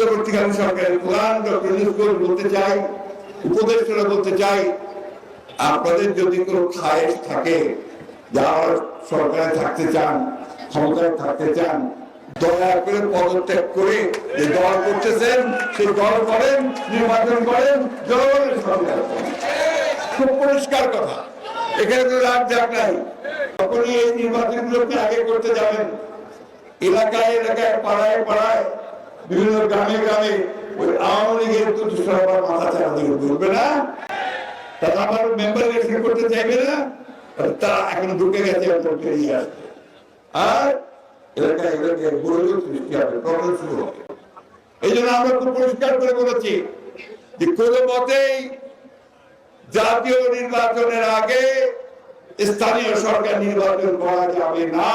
অন্তর্বর্তীকালীন সরকারের প্রধান ডক্টর বলতে চাই উপদেষ্টা বলতে চাই, আপনাদের যদি কোনো খায়েশ থাকে যারা সরকারে থাকতে চান, ক্ষমতায় থাকতে চান, দয়া করে পদত্যাগ করে যে দল করতেছেন সেই দল করেন, নির্বাচন করেন, জনগণের সরকার খুব পরিষ্কার কথা। এখানে রাগ নাই। তখনই এই নির্বাচনগুলোকে আগে করতে যাবেন, এলাকায় এলাকায়, পাড়ায় পাড়ায় বিভিন্ন গ্রামে গ্রামে ওই আওয়ামী লীগের তো দুষ্কর্মার মাথা চারা দিকে বলবে না? তারা আবার মেম্বার ইলেকশন করতে চাইবে না? তারা এখন ঢুকে গেছে আর এই জন্য আমরা জাতীয় নির্বাচনের আগে স্থানীয় সরকার নির্বাচন করা যাবে না।